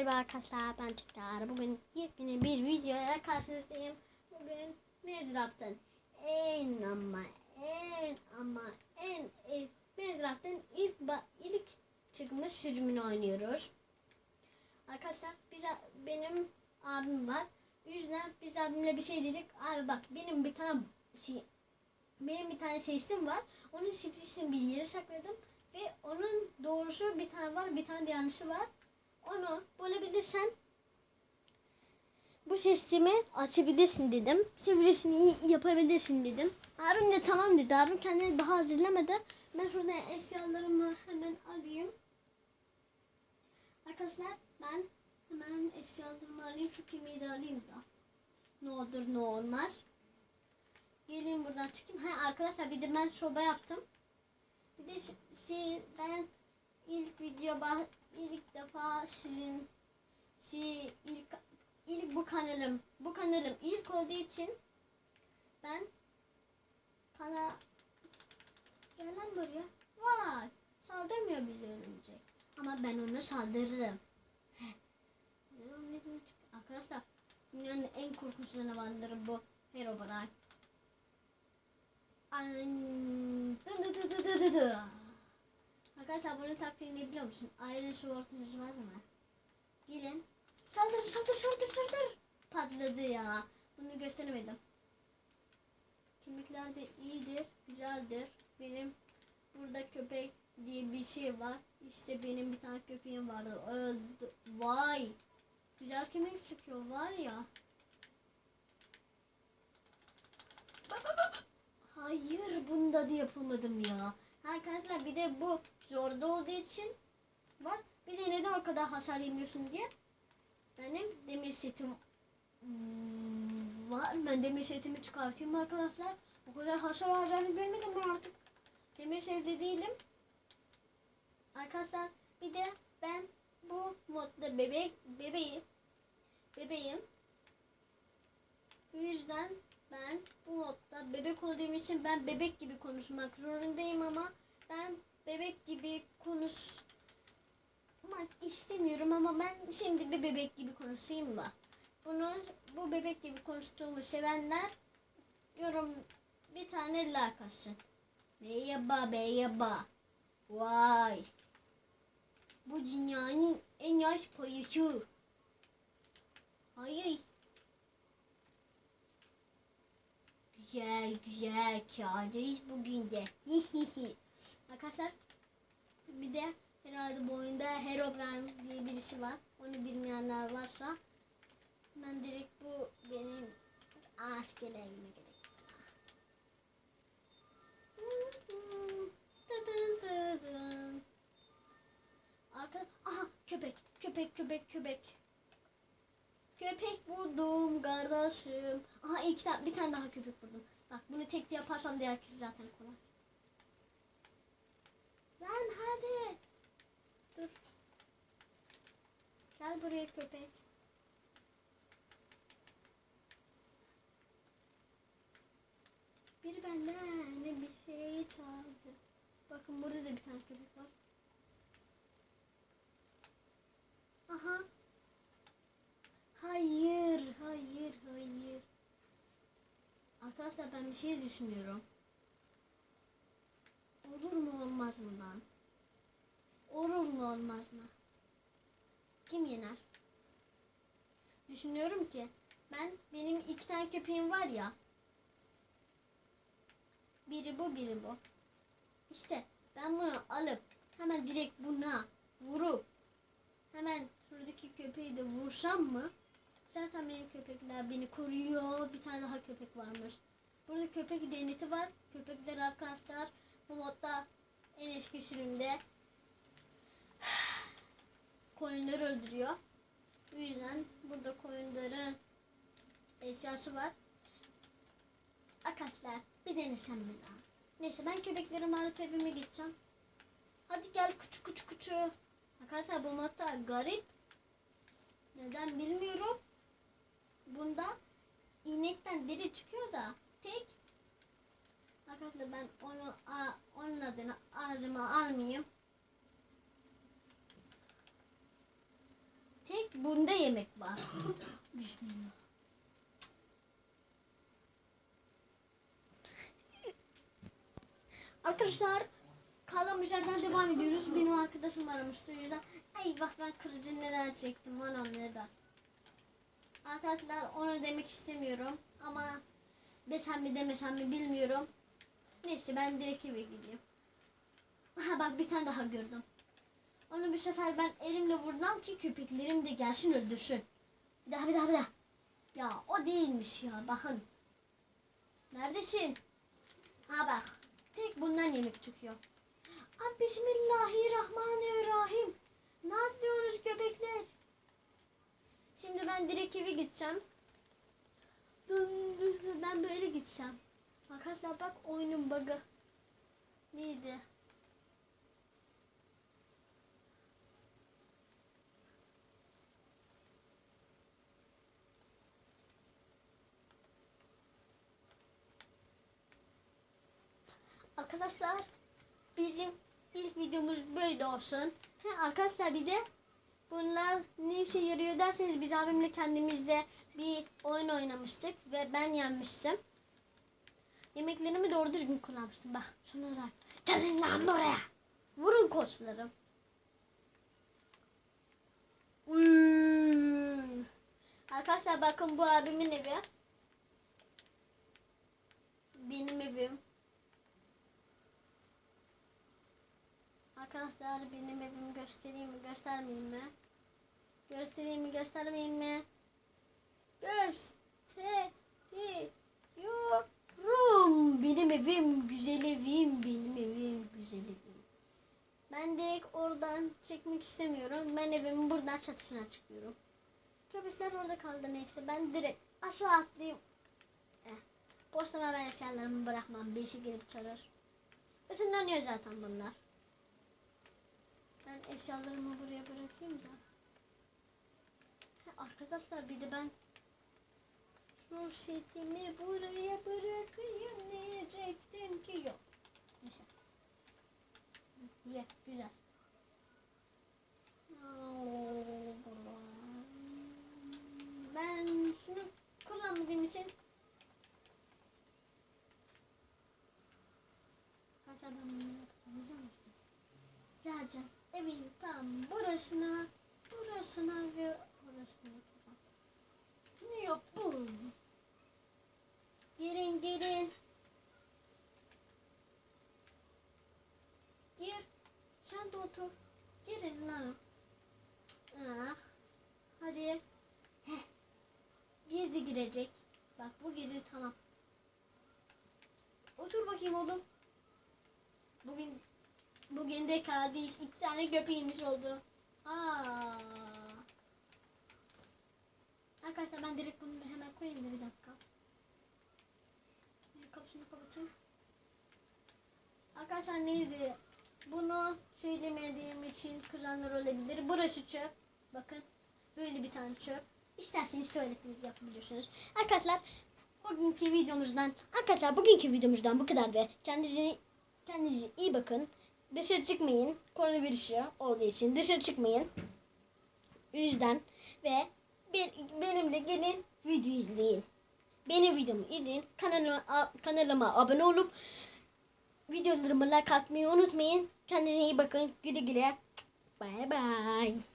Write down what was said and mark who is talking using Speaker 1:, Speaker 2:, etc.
Speaker 1: Merhaba arkadaşlar ben tekrar bugün yepyeni bir videoya karşınızdayım. Bugün Minecraft'ın en ama en ama en, en Minecraft'ın ilk ilk çıkmış sürümünü oynuyoruz. Arkadaşlar biz, benim abim var. O yüzden biz abimle bir şey dedik. Abi bak benim bir tane şey benim bir tane seçtim var. Onun şifresini bir yere sakladım. Ve onun doğrusu bir tane var, bir tane de yanlışı var. Onu bulabilirsen bu sistemi açabilirsin dedim. Şifresini yapabilirsin dedim. Abim de tamam dedi. Abim kendini daha hazırlamadı. Ben şurada eşyalarımı hemen alayım. Arkadaşlar ben hemen eşyalarımı alayım. Şu kemiği de alayım da. Ne olur ne olmaz. Gelin buradan çıkayım. Ha arkadaşlar bir de ben soba yaptım. Bir de şey ben ilk video ilk defa sizin şey ilk ilk bu kanalım bu kanalım ilk olduğu için ben kana gel lan buraya. Vay saldırmıyor bir örümcek. Ama ben ona saldırırım. Arkadaşlar dünyanın en korkunç canavarları bu. Herobrine An- dı dı dı dı dı dı dı. Arkadaşlar bunun taktiğini biliyor musun? Iron Sword'unuz var mı? Gelin. Saldır saldır saldır saldır. Patladı ya. Bunu gösteremedim. Kemikler de iyidir, güzeldir. Benim burada köpek diye bir şey var. İşte benim bir tane köpeğim vardı. Öldü. Vay. Güzel kemik çıkıyor var ya. Hayır bunda da yapamadım ya. Arkadaşlar bir de bu zorda olduğu için bak bir de neden o kadar hasar yemiyorsun diye benim demir setim hmm, var. Ben demir setimi çıkartayım arkadaşlar. O kadar hasar alacağını görmedim ben artık. Demir sevde değilim. Arkadaşlar bir de ben bu modda bebek bebeğim. Bebeğim. Bu yüzden ben bu modda bebek olduğum için ben bebek gibi konuşmak zorundayım ama ben bebek gibi konuşmak istemiyorum ama ben şimdi bir bebek gibi konuşayım mı? Bunu bu bebek gibi konuştuğumu sevenler yorum bir tane like atsın. Merhaba merhaba. Vay. Bu dünyanın en yaş payışı. Hayır. Güzel güzel kağıdayız bugün de. Arkadaşlar bir de herhalde bu oyunda Herobrine diye birisi var. Onu bilmeyenler varsa ben direkt bu benim askerlerime gerek. Arka, aha köpek, köpek, köpek, köpek. Köpek buldum kardeşim. Aha iki bir tane daha köpek buldum. Bak bunu tek yaparsam diğer kişi zaten kolay. Lan hadi. Dur. Gel buraya köpek. Biri benden bir şey çaldı. Bakın burada da bir tane köpek var. Aha. Hayır, hayır, hayır. Arkadaşlar ben bir şey düşünüyorum. Olur mu olmaz mı lan? Olur mu olmaz mı? Kim yener? Düşünüyorum ki ben benim iki tane köpeğim var ya. Biri bu, biri bu. İşte ben bunu alıp hemen direkt buna vurup hemen şuradaki köpeği de vursam mı? Zaten benim köpekler beni koruyor. Bir tane daha köpek varmış. Burada köpek deneti var. Köpekler arkadaşlar bu modda en eski sürümde koyunları öldürüyor. Bu yüzden burada koyunların eşyası var. Arkadaşlar bir denesem mi? Neyse ben köpeklerimi alıp evime gideceğim. Hadi gel küçük küçük küçük. Arkadaşlar bu modda garip. Neden bilmiyorum. Bunda inekten deri çıkıyor da tek arkadaşlar ben onu a, onun adını ağzıma almayayım. Tek bunda yemek var. Bismillah. Arkadaşlar kaldığımız yerden devam ediyoruz. Benim arkadaşım aramıştı o yüzden. Eyvah ben kırıcı neden çektim anam neden. Arkadaşlar onu demek istemiyorum ama desem mi demesem mi bilmiyorum. Neyse ben direkt eve gideyim. Aha bak bir tane daha gördüm. Onu bir sefer ben elimle vurdum ki köpeklerim de gelsin öldürsün. Bir daha bir daha bir daha. Ya o değilmiş ya bakın. Neredesin? Bundan yemek çıkıyor. Abi Bismillahirrahmanirrahim. Ne yapıyorsunuz köpekler? Şimdi ben direkt eve gideceğim. Ben böyle gideceğim. Arkadaşlar bak oyunun bug'ı. Neydi? Arkadaşlar bizim ilk videomuz böyle olsun. Ha, arkadaşlar bir de bunlar ne işe yarıyor derseniz biz abimle kendimizde bir oyun oynamıştık ve ben yenmiştim. Yemeklerimi doğru düzgün kullanmıştım. Bak şunlara. Gelin lan buraya. Vurun koçlarım. Arkadaşlar bakın bu abimin evi. Benim evim. Arkadaşlar benim evimi göstereyim mi göstermeyeyim mi? Göstereyim mi göstermeyeyim mi? Gösteriyorum. Benim evim güzel evim benim evim güzel evim. Ben direkt oradan çekmek istemiyorum. Ben evimin buradan çatısına çıkıyorum. Köpekler orada kaldı neyse. Ben direkt aşağı atlayayım. Eh. Postama ben eşyalarımı bırakmam. Beşi gelip çalır. Isınlanıyor zaten bunlar. Ben eşyalarımı buraya bırakayım da. Arkadaşlar bir de ben şu setimi buraya bırakayım diyecektim ki yok. Neyse. Ye güzel. Ben şunu kullanmadığım için Kaç adam biliyor musun? Geleceğim. Evin tam burasına, burasına ve burasına yapacağım. Ne yapın? Gelin gelin. Gir. Sen de otur. Girin lan. Ah. Hadi. Heh. Girdi girecek. Bak bu gece tamam. Otur bakayım oğlum. Bugün Bugün de kardeş iki tane köpeğimiz oldu. Aa. Arkadaşlar ben direkt bunu hemen koyayım da bir dakika. Kapısını kapatayım. Arkadaşlar neydi? Bunu söylemediğim için kızanlar olabilir. Burası çöp. Bakın. Böyle bir tane çöp. İsterseniz tuvaletinizi yapabilirsiniz. Arkadaşlar bugünkü videomuzdan arkadaşlar bugünkü videomuzdan bu kadar da kendinize kendinize iyi bakın. Dışarı çıkmayın. Koronavirüsü olduğu için dışarı çıkmayın. Yüzden ve benimle gelin video izleyin. Benim videomu izleyin. Kanalıma, kanalıma abone olup videolarımı like atmayı unutmayın. Kendinize iyi bakın. Güle güle. Bye bye.